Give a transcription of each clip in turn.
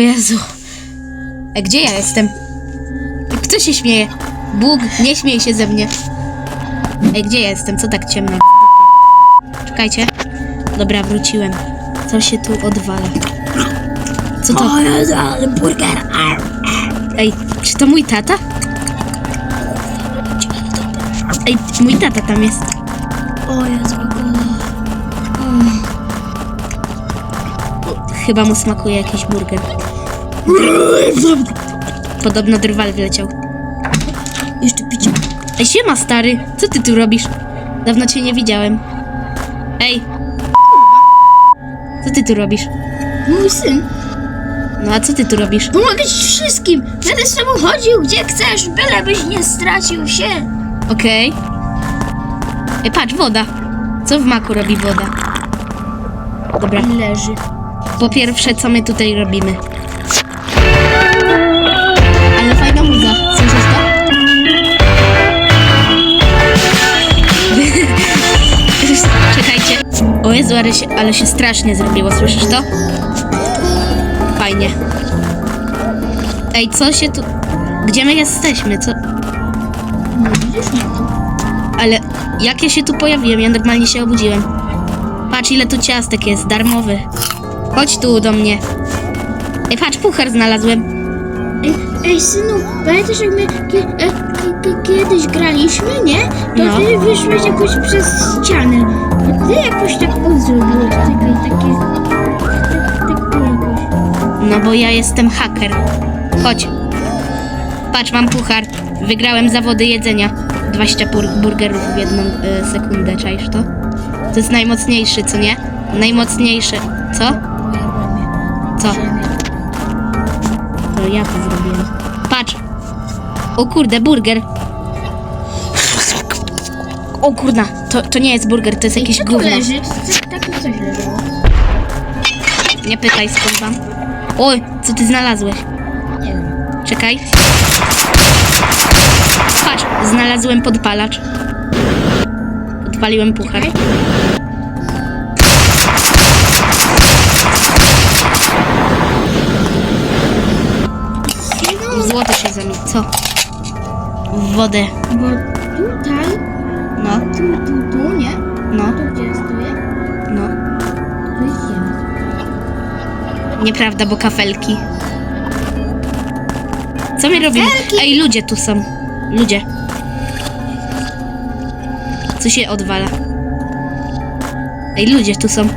Jezu. A gdzie ja jestem? Kto się śmieje? Bóg, nie śmiej się ze mnie. Ej, gdzie ja jestem? Co tak ciemno? Czekajcie. Dobra, wróciłem. Co się tu odwala? Co to? Jezu, ale burger. Ej, czy to mój tata? Ej, mój tata tam jest. O Jezu, Chyba mu smakuje jakiś burger. Podobno drwal wleciał. Jeszcze picie. Ej, siema stary, co ty tu robisz? Dawno cię nie widziałem. Ej. Co ty tu robisz? Mój syn. No a co ty tu robisz? Pomogę ci wszystkim. Będę z tobą chodził gdzie chcesz, bylebyś nie stracił się. Okej. Ej, patrz, woda. Co w maku robi woda? Dobra, Leży. po pierwsze, co my tutaj robimy? Jezu, ale się, ale się strasznie zrobiło, słyszysz to? Fajnie. Ej, co się tu... Gdzie my jesteśmy? Co... Ale jak ja się tu pojawiłem? Ja normalnie się obudziłem. Patrz, ile tu ciastek jest, darmowy. Chodź tu do mnie. Ej, patrz, puchar znalazłem. Ej, ej synu, pamiętasz jak my e, kie, kie, kiedyś graliśmy, nie? To No. ty wyszłeś jakoś przez ścianę. Ty jakoś tak zrobiłeś takie, takie... Tak, tak. No bo ja jestem haker. Chodź. Patrz, mam puchar. Wygrałem zawody jedzenia. 20 bur- burgerów w jedną y, sekundę, czaisz to? To jest najmocniejszy, co nie? Najmocniejszy. Co? Co? To ja to zrobiłem. Patrz. O kurde, burger. O kurna, to, to nie jest burger, to jest jakieś Co tu gówno. leży? Co- Takie coś leżało. Nie pytaj skąd mam. Oj, co ty znalazłeś? Nie wiem. Czekaj. Patrz, znalazłem podpalacz. Odpaliłem puchar. Czekaj. Złoto się zamieni. Co? W wodę. bo tutaj, No, tu, tu, tu, nie? no, Tu gdzie stoję, no. tu jest ziemia. Nieprawda, bo kafelki. Co my robimy? Ej, ludzie tu są. Ludzie. Co się odwala? Ej, ludzie tu są.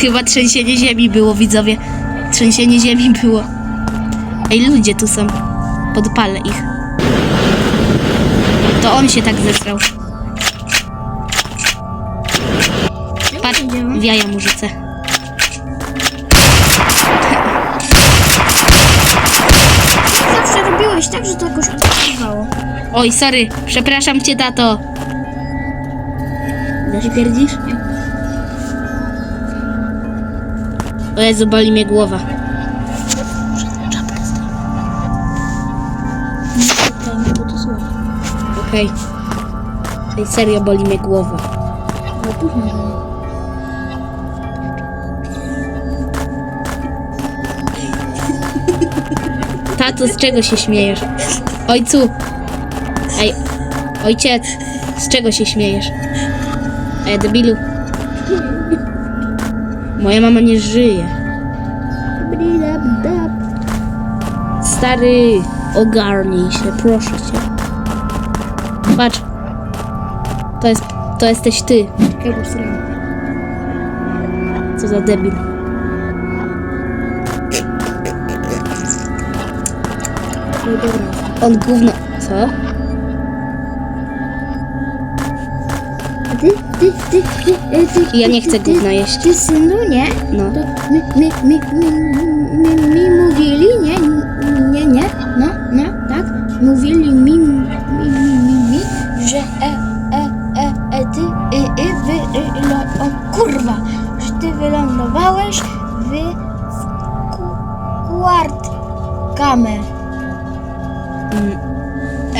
Chyba trzęsienie ziemi było, widzowie. Trzęsienie ziemi było. Ej, ludzie tu są. Podpalę ich. To on się tak zesrał. Patrz, w jaja mu rzucę. Zawsze robiłeś tak, że to jakoś odpływało. Oj, sorry, przepraszam cię, tato. Zaśmierdzisz? O Jezu, boli mnie głowa. Nie bo to słowo. Okej. Ej, serio, boli mnie głowa. Ale później. Tato, z czego się śmiejesz? Ojcu! Ej, ojciec, z czego się śmiejesz? Ej, debilu. Moja mama nie żyje. Stary, ogarnij się, proszę cię. Patrz. To jest, to jesteś ty. Co za debil. No dobra. On gówno... Co? Ty, ty, ty, ty, e, ty, Ja nie ty, chcę ty, gówna jeść. Ty, synu, nie? No. To my, my, my, my, my, mi mówili, nie? Nie, nie, no, no, tak? Mówili mi,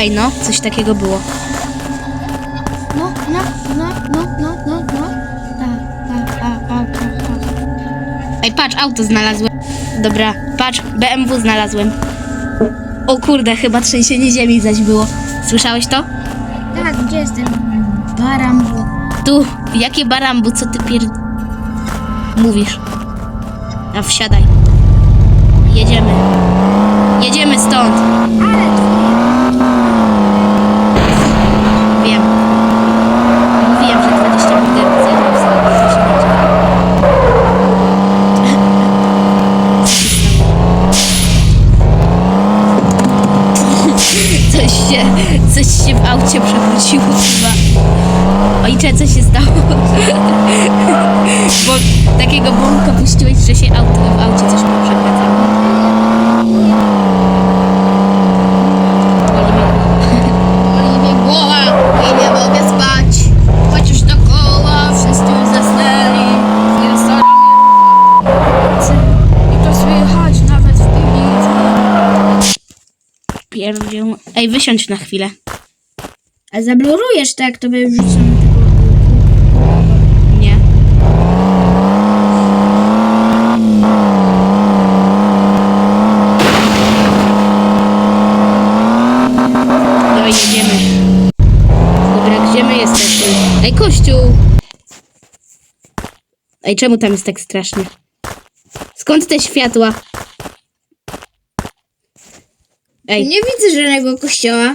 Ej, no, coś takiego było. No, no, no, no, no, no, no. Tak. Ej, patrz, auto znalazłem. Dobra, patrz, BMW znalazłem. O kurde, chyba trzęsienie ziemi zaś było. Słyszałeś to? Tak, gdzie jest ten barambu? Tu, jakie barambu, co ty pier... Mówisz? A wsiadaj. Jedziemy. Jedziemy stąd. Ale to... Wiem. Mówiłem, że 20 burgerów zjadłem w sobie. co się będzie. Coś się, coś się w aucie przewróciło chyba. Ojcze, co się stało? Bo takiego bąka puściłeś, że się auto, w aucie coś mu przewracało. Boli mnie głowa. I nie mogę spać. Wszyscy już zasnęli. Nie stoi I to słychać nawet w piwnicy. Pierdzią. Ej, wysiądź na chwilę. A zablurujesz tak, to tego... Nie. Dawaj, jedziemy. Dobra, gdzie my jesteśmy? Ej, kościół! Ej, czemu tam jest tak strasznie? Skąd te światła? Ej, Nie widzę żadnego kościoła.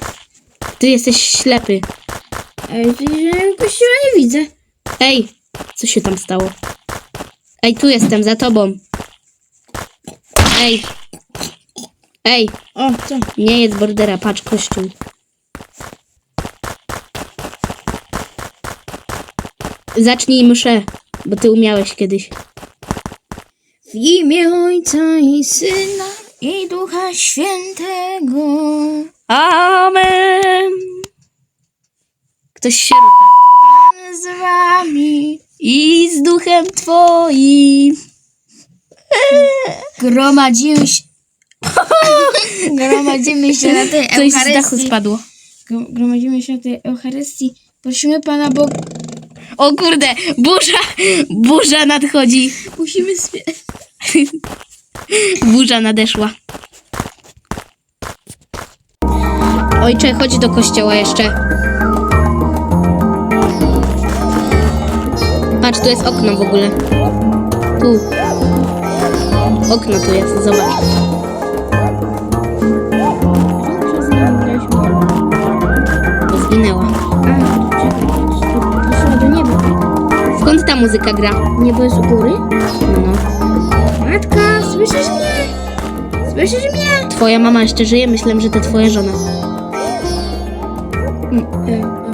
Ty jesteś ślepy. Ej, żadnego kościoła nie widzę. Ej, co się tam stało? Ej, tu jestem, za tobą. Ej. Ej, O, co? nie jest bordera, patrz kościół. Zacznij mszę, bo ty umiałeś kiedyś. W imię Ojca i Syna i Ducha Świętego. Amen. Ktoś się rucha. Z wami. I z duchem twoim. Gromadzimy się... Gromadzimy się na tej Coś z dachu Eucharystii. spadło. Gro- Gromadzimy się na tej Eucharystii. Prosimy Pana Boga. O kurde, burza, burza nadchodzi. Musimy śpiewać. Burza nadeszła. Ojcze, chodź do kościoła jeszcze. Patrz, tu jest okno w ogóle. Tu. Okno tu jest, zobacz. Zginęła. A, czekaj, poszła do nieba. Skąd ta muzyka gra? Niebo jest u góry? No. Matka, słyszysz mnie? Słyszysz mnie? Twoja mama jeszcze żyje? Myślałem, że to twoja żona. Mm, e,